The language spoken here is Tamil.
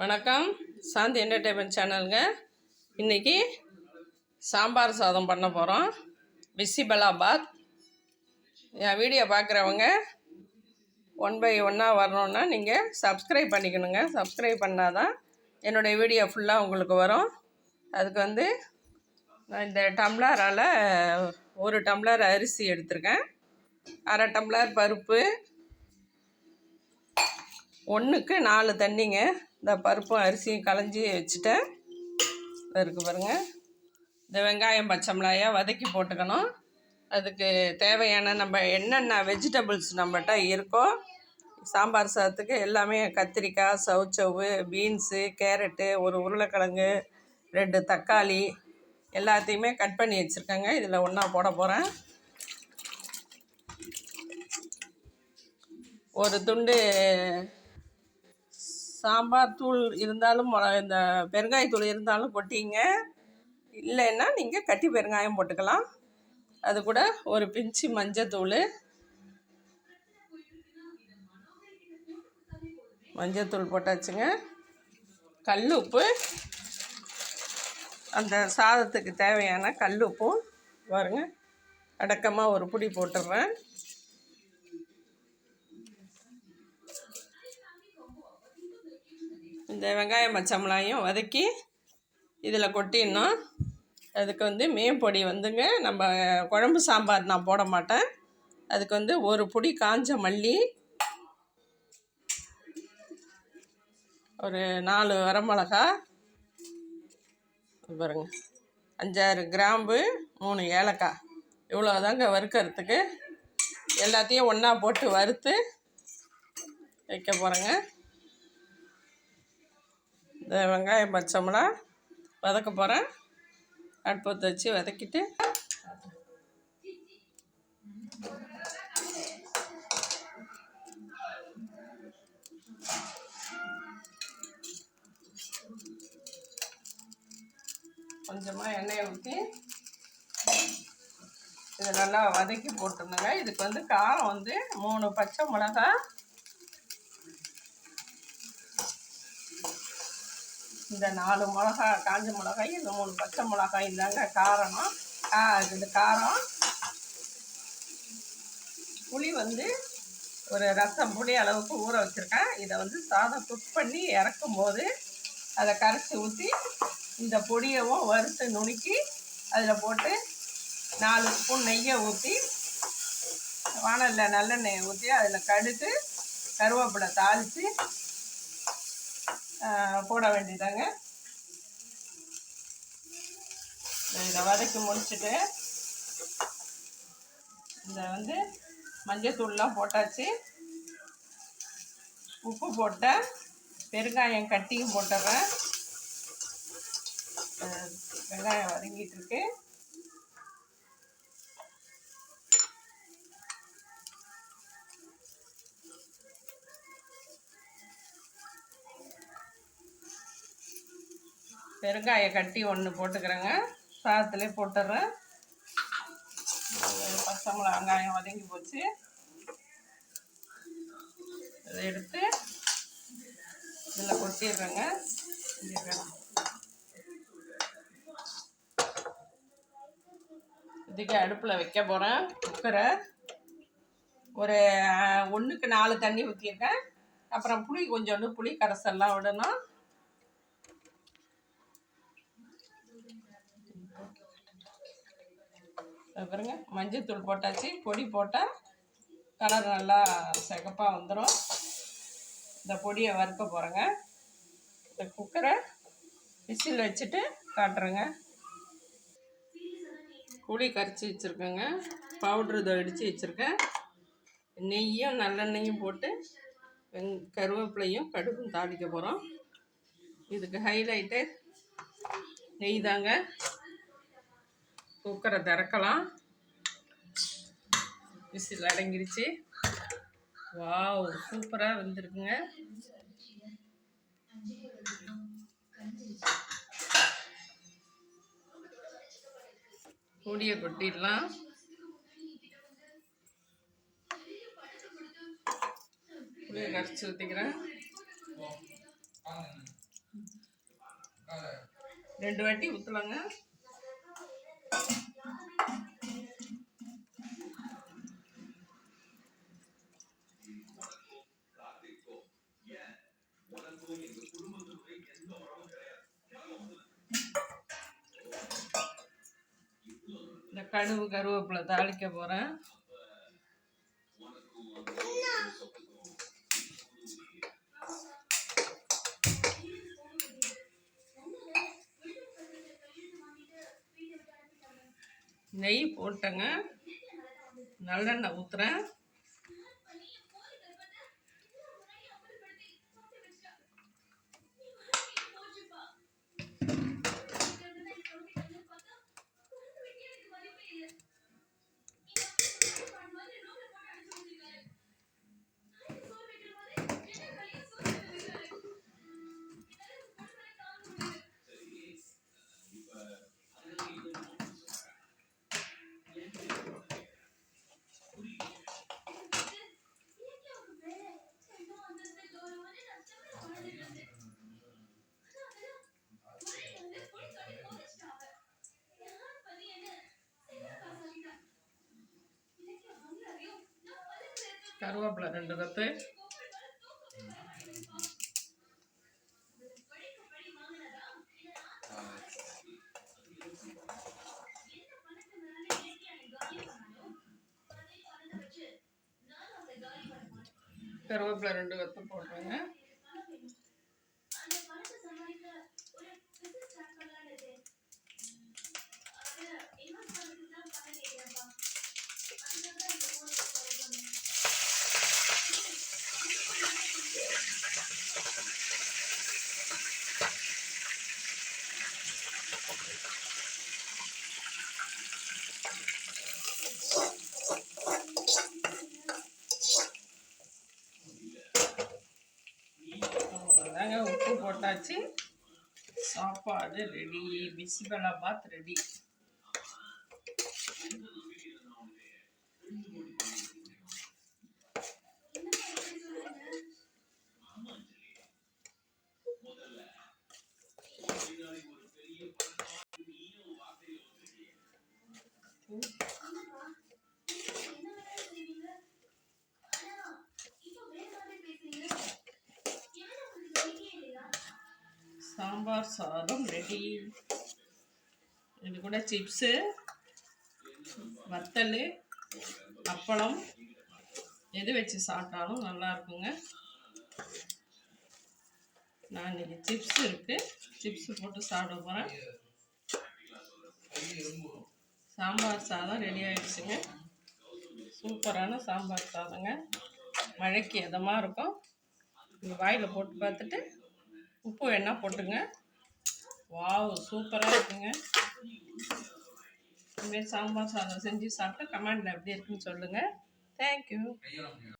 வணக்கம். சாந்தி என்டர்டைன்மெண்ட் சேனலுங்க இன்றைக்கி சாம்பார் சாதம் பண்ண போகிறோம் பிசிபலாபாத் என் வீடியோ பார்க்குறவங்க ஒன் பை ஒன்னாக வரணுன்னா நீங்கள் சப்ஸ்கிரைப் பண்ணிக்கணுங்க. சப்ஸ்கிரைப் பண்ணால் தான் என்னுடைய வீடியோ ஃபுல்லாக உங்களுக்கு வரும். அதுக்கு வந்து நான் இந்த டம்ளரால் ஒரு டம்ளர் அரிசி எடுத்திருக்கேன். அரை டம்ளர் பருப்பு. ஒன்றுக்கு நாலு தண்ணிங்க. இந்த பருப்பும் அரிசியும் களைஞ்சி வச்சுட்டேன். இருக்கு பாருங்கள் இந்த வெங்காயம் பச்சை மிளகாயை வதக்கி போட்டுக்கணும். அதுக்கு தேவையான நம்ம என்னென்ன வெஜிடபிள்ஸ் நம்மகிட்ட இருக்கோ சாம்பார் சாதத்துக்கு எல்லாமே கத்திரிக்காய் சவுச்சவு பீன்ஸு கேரட்டு ஒரு உருளைக்கிழங்கு ரெண்டு தக்காளி எல்லாத்தையுமே கட் பண்ணி வச்சுருக்கேங்க. இதில் ஒன்றா போட போகிறேன் ஒரு துண்டு சாம்பார் தூள் இருந்தாலும் இந்த பெருங்காயத்தூள் இருந்தாலும் கொட்டிங்க இல்லைன்னா நீங்கள் கட்டி பெருங்காயம் போட்டுக்கலாம். அது கூட ஒரு பிஞ்சு மஞ்சத்தூள் மஞ்சத்தூள் போட்டாச்சுங்க. கல் உப்பு. அந்த சாதத்துக்கு தேவையான கல் உப்பும் பாருங்கள் அடக்கமாக ஒரு புடி போட்டுடுறேன் இந்த வெங்காயம் பச்சை மிளகாயும் வதக்கி இதில் கொட்டிடணும். அதுக்கு வந்து மேம்பொடி வந்துங்க. நம்ம குழம்பு சாம்பார் நான் போட மாட்டேன். அதுக்கு வந்து ஒரு பொடி காஞ்ச மல்லி ஒரு நாலு வரமிளகா பாருங்க அஞ்சாறு கிராம்பு மூணு ஏலக்காய். இவ்வளோதாங்க வறுக்கிறதுக்கு. எல்லாத்தையும் ஒன்றா போட்டு வறுத்து வைக்க போகிறேங்க இந்த வெங்காயம் பச்சை மிளகா வதக்க போகிறேன் அடுப்பத்தை வச்சு வதக்கிட்டு கொஞ்சமாக எண்ணெயை ஊற்றி இதை நல்லா வதக்கி போட்டுருந்தேங்க. இதுக்கு வந்து காரம் வந்து மூணு பச்சை மிளகா இந்த நாலு மிளகா காஞ்ச மிளகாய் இந்த மூணு பச்சை மிளகாய் தாங்க காரணம். கா இது காரம். புளி வந்து ஒரு ரசம் புளி அளவுக்கு ஊற வச்சுருக்கேன். இதை வந்து சாதம் குக் பண்ணி இறக்கும் போது அதை கரைச்சி ஊற்றி இந்த பொடியவும் வறுத்து நுணுக்கி அதில் போட்டு நாலு ஸ்பூன் நெய்யை ஊற்றி வானலில் நல்லெண்ணெயை ஊற்றி அதில் கடுத்து கருவேப்பிலை தாளித்து போட வேண்டியதாங்க. இதை வதக்கி முடிச்சுட்டு இதை வந்து மஞ்சத்தூள்லாம் போட்டாச்சு. உப்பு போட்டேன். பெருங்காயம் கட்டியும் போட்டுறேன். வெங்காயம் வதங்கிட்டு இருக்கு. பெருங்காயை கட்டி ஒன்று போட்டுக்கிறேங்க. சாதத்துலேயே போட்டுடுறேன் பச்சை மிளகா வெங்காயம் வதங்கி போச்சு. இதை எடுத்து இதில் கொட்டிடுறேங்க. இதுக்கு அடுப்பில் வைக்க போகிறேன். குக்கரை. ஒரு ஒன்றுக்கு நாலு தண்ணி ஊற்றிருக்கேன். அப்புறம் புளி கொஞ்சோண்டு புளி கரைசல்லாம் விடணும். பாருங்க மஞ்சத்தூள் போட்டாச்சு. பொடி போட்டால் கலர் நல்லா சிகப்பாக வந்துடும் இந்த பொடியை வறுக்க போகிறேங்க இந்த குக்கரை விசில் வச்சுட்டு காட்டுறேங்க. புளி கரைச்சி வச்சுருக்கேங்க. பவுட்ரு இதை வச்சுருக்கேன். நெய்யும் நல்லெண்ணெயும் போட்டு வெங் கருவேப்பிலையும் கடுகும் தாளிக்க போகிறோம் இதுக்கு ஹைலைட்டு நெய் தாங்க. குக்கரை திறக்கலாம். விசில் அடங்கிடுச்சு வாவ் சூப்பராக வந்திருக்குங்க. பொடியை கொட்டிடலாம். புளியை கரைச்சி ஊற்றிக்கிறேன் ரெண்டு வாட்டி ஊற்றலாங்க கழுவு கருவேப்பிலை தாளிக்க போகிறேன் நெய் போட்டேங்க. நல்லெண்ணெய் ஊற்றுறேன் கருவேப்பிலை ரெண்டு கத்து கருவேப்பிலை ரெண்டு கத்து போட்டுருங்க அவ்வளோதாங்க உப்பு போட்டாச்சு. சாப்பாடு ரெடி பிசிபலாபாத் ரெடி சாம்பார் சாதம் ரெடி. இது கூட சிப்ஸு வத்தல் அப்பளம். எது வச்சு சாப்பிட்டாலும் நல்லா இருக்குங்க. நான் இன்னைக்கு சிப்ஸ் இருக்கு. சிப்ஸ் போட்டு சாப்பிட போகிறேன் சாம்பார் சாதம் ரெடி ஆயிடுச்சுங்க. சூப்பரான சாம்பார் சாதங்க. மழைக்கு எதமாக இருக்கும். நீங்கள் வாயில் போட்டு பார்த்துட்டு உப்பு வேணால் போட்டுங்க வாவ் சூப்பராக இருக்குங்க. இதுமாரி சாம்பார் சாதம் செஞ்சு சாப்பிட்டு கமெண்டில் எப்படி இருக்குன்னு சொல்லுங்கள் தேங்க்யூ